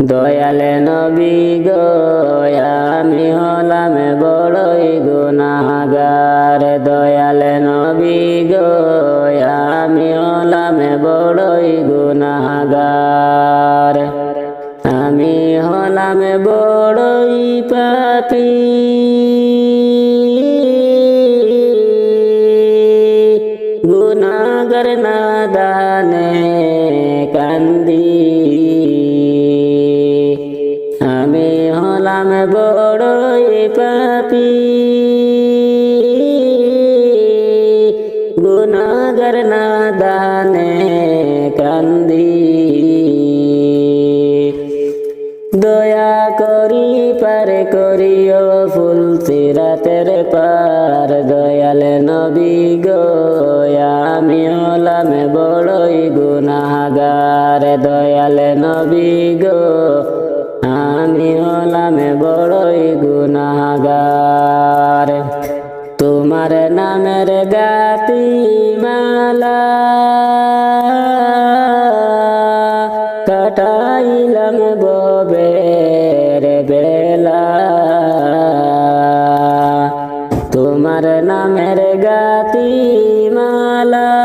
দয়ালে নবী গো, আমি হলাম বড়ই গুনাগার দয়ালে নবী গো, আমি হলাম বড়ই গুনাগার আমি হলাম বড়ই পাপী। গুনাগর নাদানে কান্দি কান্দি দয়া করি, পার করিও ফুল সিরাতের পার। দয়াল নবী গো, আমি হলাম বড়ই গুনাগার দয়াল নবী গো, আমি হলাম বড়ই গুনাগার তোমার নামের গাতি মালা মালা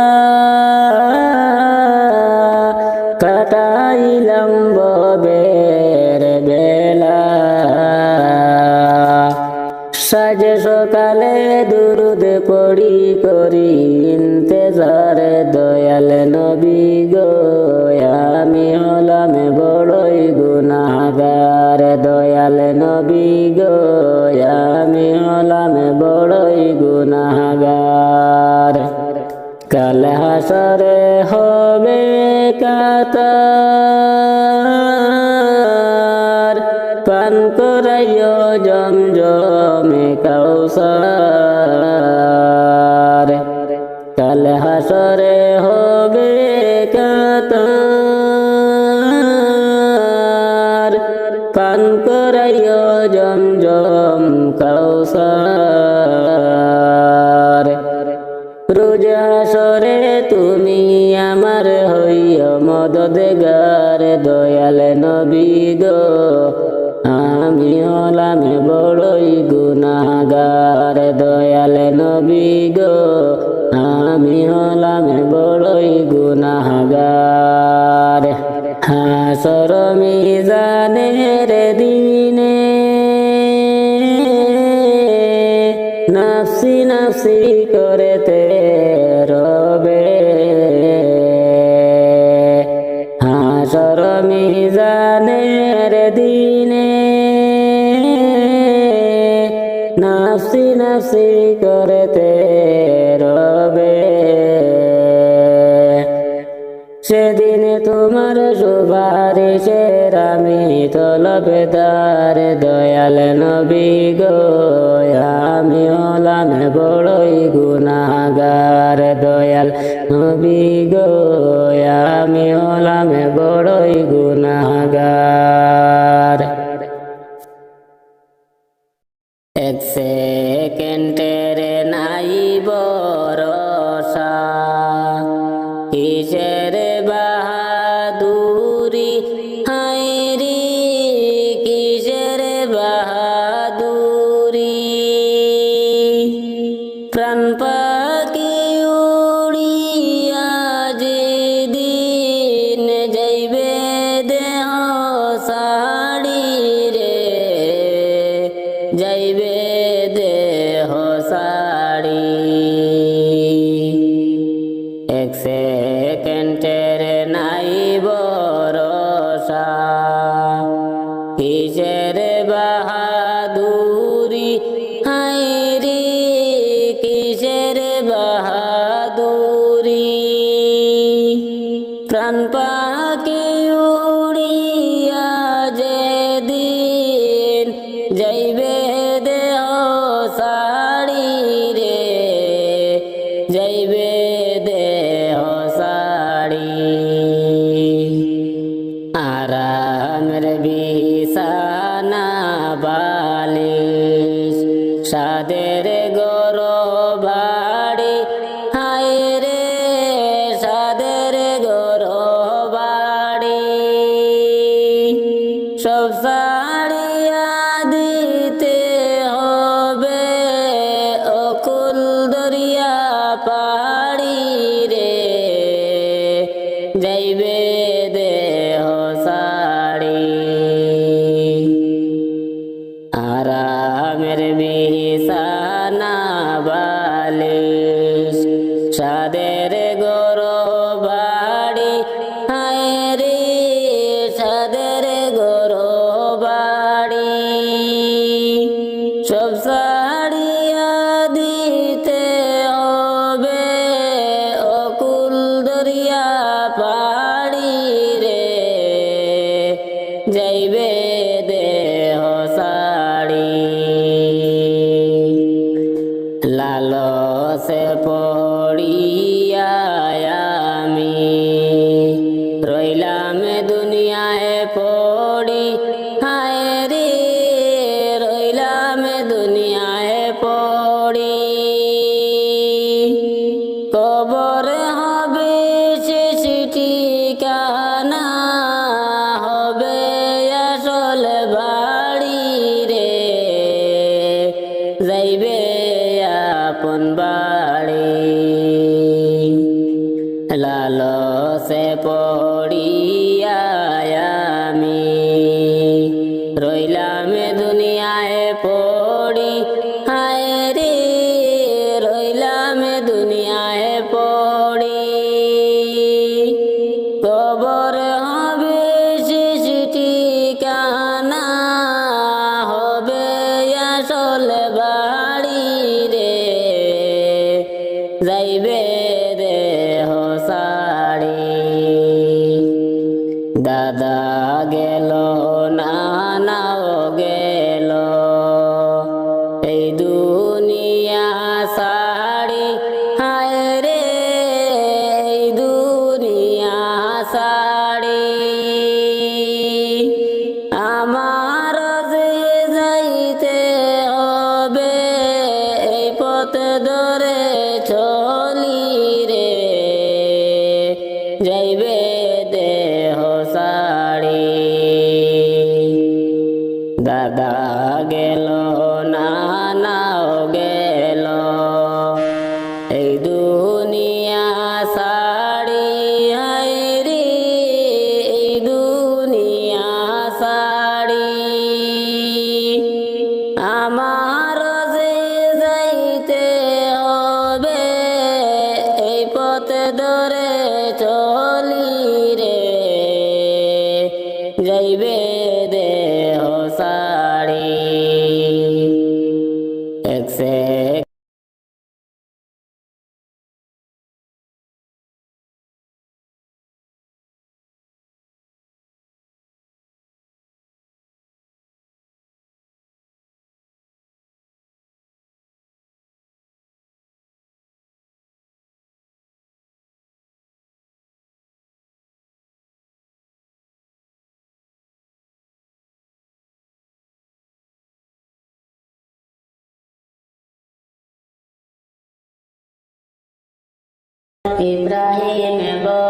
কাউসার কাল হাসরে হবে কাতার। পান করাইও জম জম কাউসার। রোজ হাসরে তুমি আমার হইয় মদদগার, দয়াল নবী গো। আমি হলাম বড়ই গুনাগার। দয়াল নবী গো আমি হলাম বড়ই গুনাগার হাসর মিজানের দিনে নাফসি নাফসি করতে নাফসি করতে রবে। সেদিন তোমার সুপারিশের আমি তলবেদার দয়াল নবী গো, আমি হলাম বড়ই গুনাগার দয়াল নবী গো, আমি হলাম বড়ই গুনাগার যাইবে আপন বাড়ি গেল না গেল Ibrahim Ebo.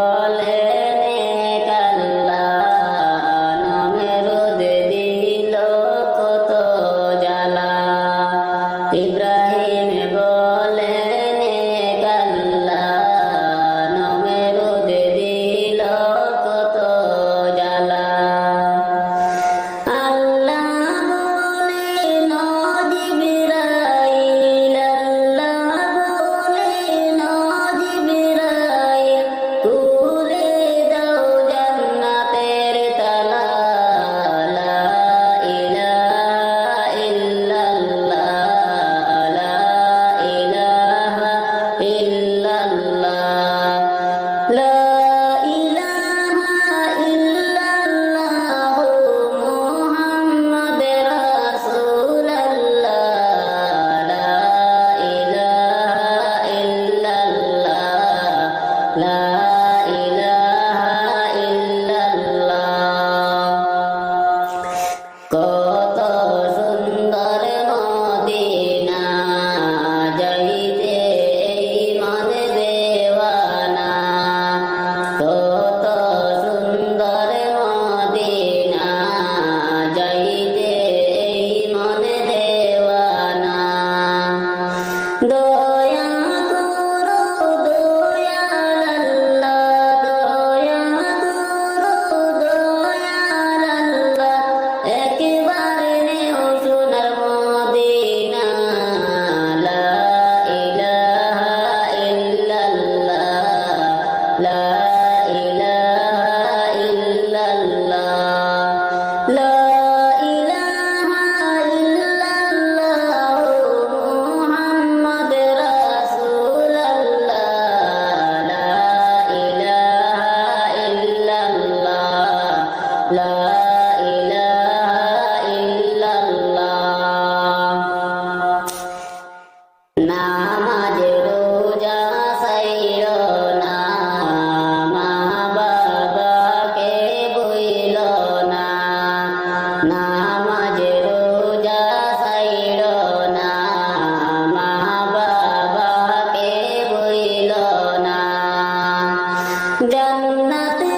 Nothing.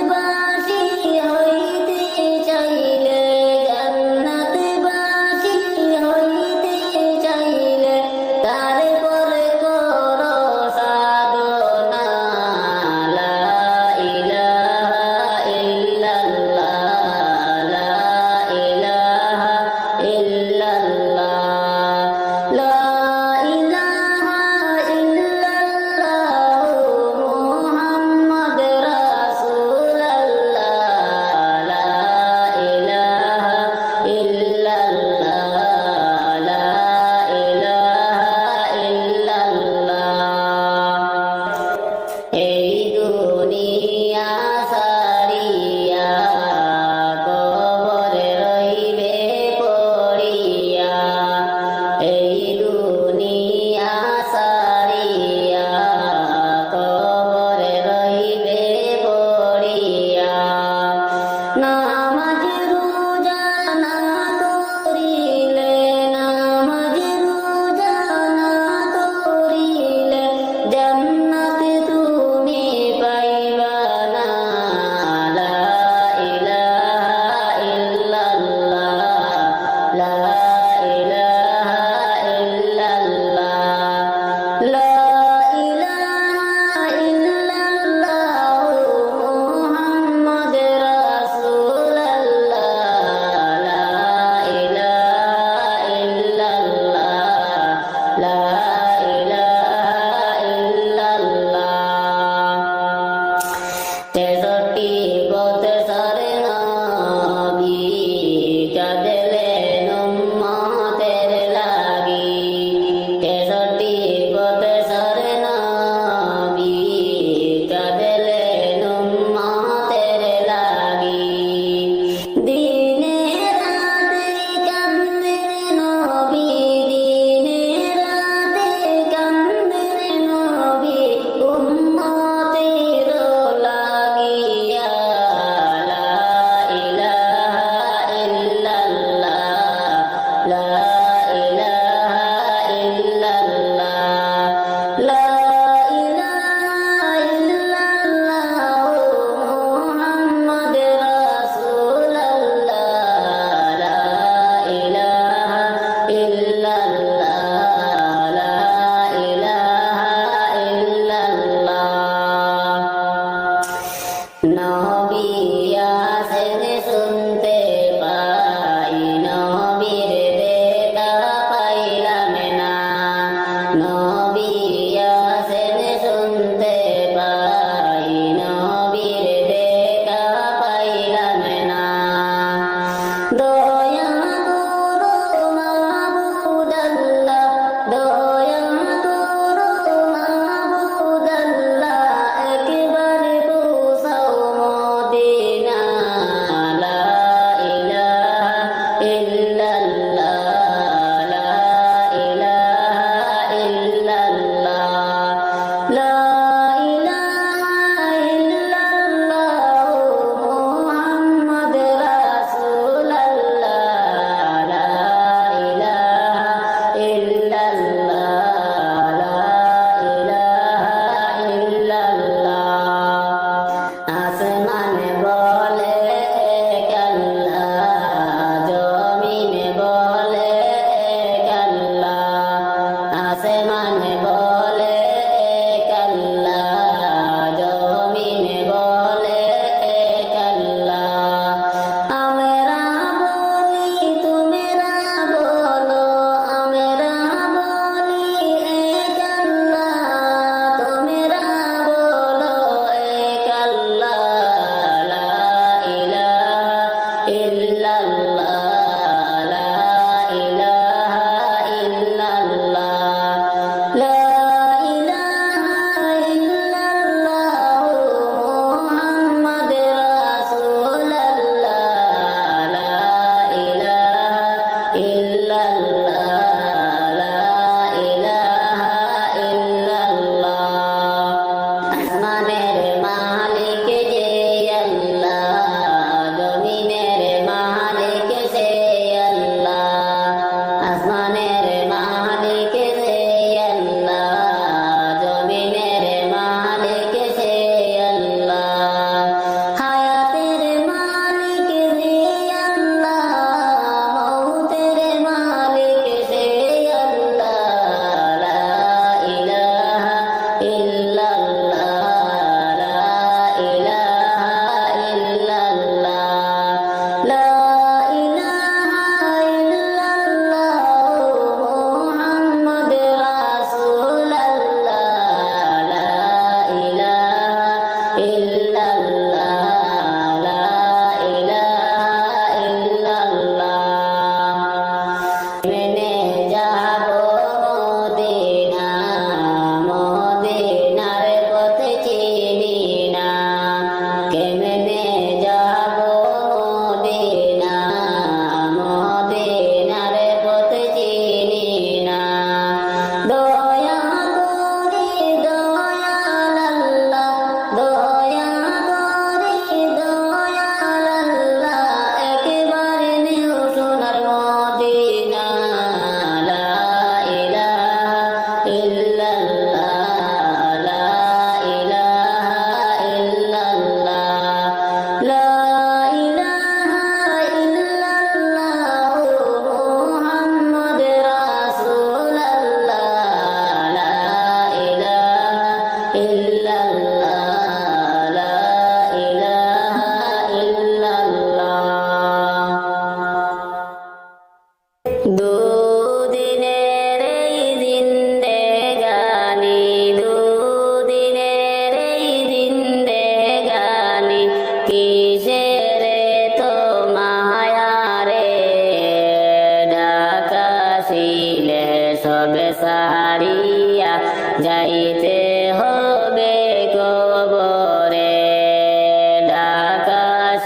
رسول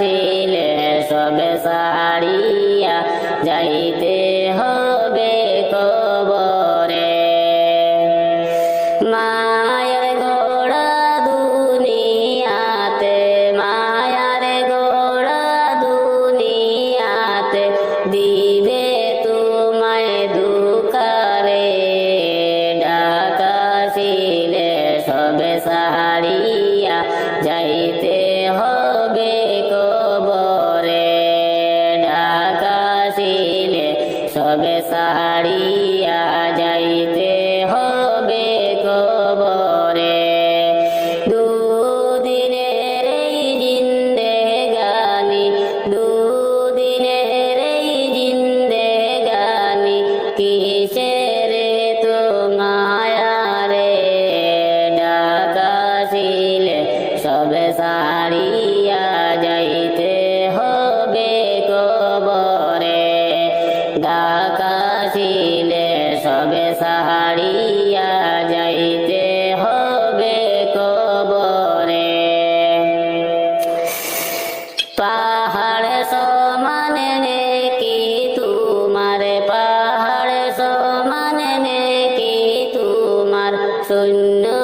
ডাকাশিলে সবে সারিয়া যাইতে তোমার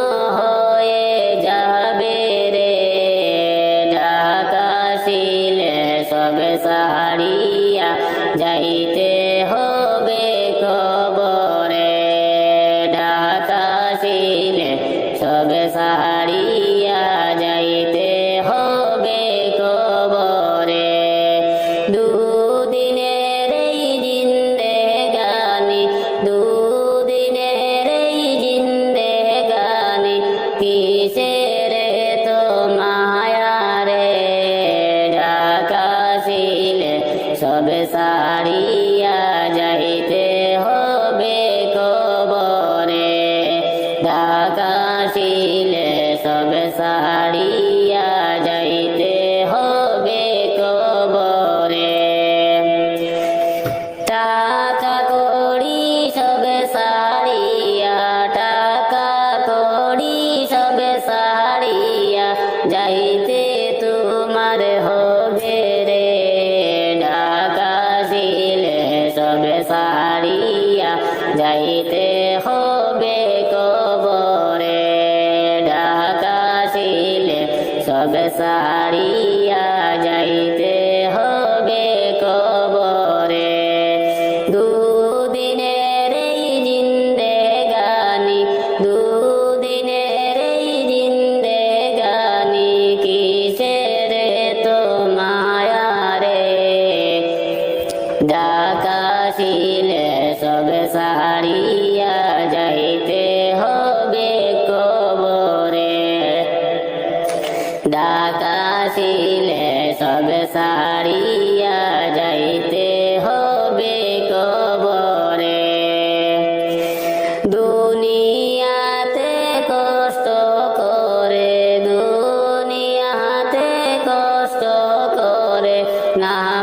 করে